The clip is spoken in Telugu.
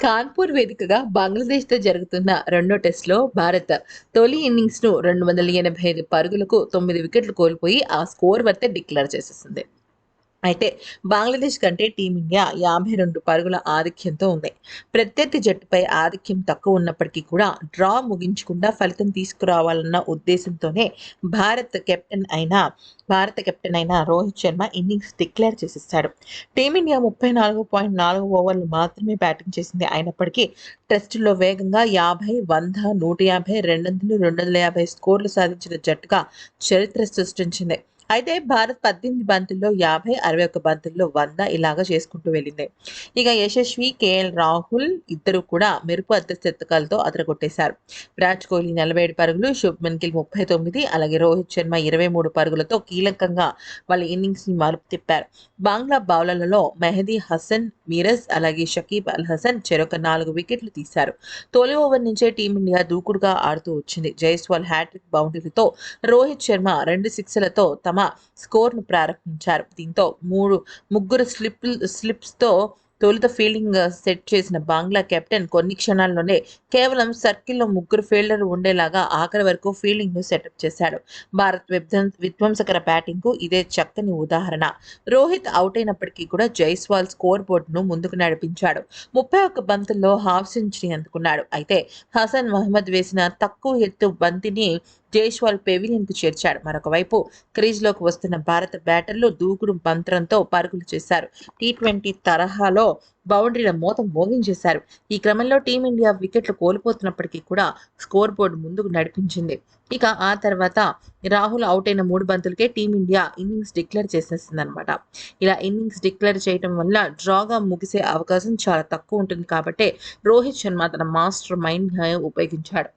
కాన్పూర్ వేదికగా బంగ్లాదేశ్తో జరుగుతున్న రెండో టెస్టులో భారత్ తొలి ఇన్నింగ్స్ను రెండు వందల ఎనభై ఐదు పరుగులకు తొమ్మిది వికెట్లు కోల్పోయి ఆ స్కోర్ వద్ద డిక్లేర్ చేసేసింది. అయితే బంగ్లాదేశ్ కంటే టీమిండియా యాభై రెండు పరుగుల ఆధిక్యంతో ఉంది. ప్రత్యర్థి జట్టుపై ఆధిక్యం తక్కువ ఉన్నప్పటికీ కూడా డ్రా ముగించకుండా ఫలితం తీసుకురావాలన్న ఉద్దేశంతోనే భారత్ కెప్టెన్ అయిన భారత కెప్టెన్ అయిన రోహిత్ శర్మ ఇన్నింగ్స్ డిక్లేర్ చేసేస్తాడు టీమిండియా ముప్పై నాలుగు పాయింట్ నాలుగు ఓవర్లు మాత్రమే బ్యాటింగ్ చేసింది. అయినప్పటికీ టెస్టుల్లో వేగంగా యాభై వంద నూట యాభై రెండు వందలు రెండు వందల యాభై స్కోర్లు సాధించిన జట్టుగా చరిత్ర సృష్టించింది. అయితే భారత్ పద్దెనిమిది బంతుల్లో యాభై అరవై ఒక్క బంతుల్లో వంద ఇలాగా చేసుకుంటూ వెళ్ళింది. ఇక యశస్వి కేఎల్ రాహుల్ ఇద్దరు కూడా మెరుపు అద్దెత్తకాలతో అదరగొట్టేశారు. విరాట్ కోహ్లీ నలభై ఏడు పరుగులు శుభ్మన్ గిల్ ముప్పై తొమ్మిది అలాగే రోహిత్ శర్మ ఇరవై మూడు పరుగులతో కీలకంగా వాళ్ళ ఇన్నింగ్స్ని మలుపు తిప్పారు. బంగ్లా బౌలర్లలో మెహదీ హసన్ మీరజ్ అలాగే షకీబ్ అల్ హసన్ చెరొక నాలుగు వికెట్లు తీశారు. తొలి ఓవర్ నుంచే టీమిండియా దూకుడుగా ఆడుతూ వచ్చింది. జైస్వాల్ హ్యాట్రిక్ బౌండరీలతో రోహిత్ శర్మ రెండు సిక్స్లతో తమ స్కోర్ను ప్రారంభించారు. దీంతో మూడు ముగ్గురు స్లిప్ స్లిప్స్తో తొలుత ఫీల్డింగ్ సెట్ చేసిన బంగ్లా కెప్టెన్ కొన్ని క్షణాల్లోనే కేవలం సర్కిల్లో ముగ్గురు ఫీల్డర్లు ఉండేలాగా ఆఖరి వరకు ఫీల్డింగ్ను సెటప్ చేశాడు. భారత్ విధ్వం విధ్వంసకర బ్యాటింగ్కు ఇదే చక్కని ఉదాహరణ. రోహిత్ అవుట్ అయినప్పటికీ కూడా జైస్వాల్ స్కోర్ బోర్డును ముందుకు నడిపించాడు. ముప్పై ఒక్క బంతుల్లో హాఫ్ సెంచరీ అందుకున్నాడు. అయితే హసన్ మహమ్మద్ వేసిన తక్కువ ఎత్తు బంతిని జైస్వాల్ పెవిలియన్కు చేర్చాడు మరొక వైపు క్రీజ్లోకి వస్తున్న భారత బ్యాటర్లు దూకుడు మంత్రంతో పరుగులు చేశారు. టీ ట్వంటీ తరహాలో బౌండరీల మూత మోగించేశారు. ఈ క్రమంలో టీమిండియా వికెట్లు కోల్పోతున్నప్పటికీ కూడా స్కోర్ బోర్డు ముందుకు నడిపించింది. ఇక ఆ తర్వాత రాహుల్ అవుట్ అయిన మూడు బంతులకే టీమిండియా ఇన్నింగ్స్ డిక్లేర్ చేసేసిందనమాట ఇలా ఇన్నింగ్స్ డిక్లేర్ చేయడం వల్ల డ్రాగా ముగిసే అవకాశం చాలా తక్కువ ఉంటుంది కాబట్టి రోహిత్ శర్మ తన మాస్టర్ మైండ్ ఉపయోగించాడు.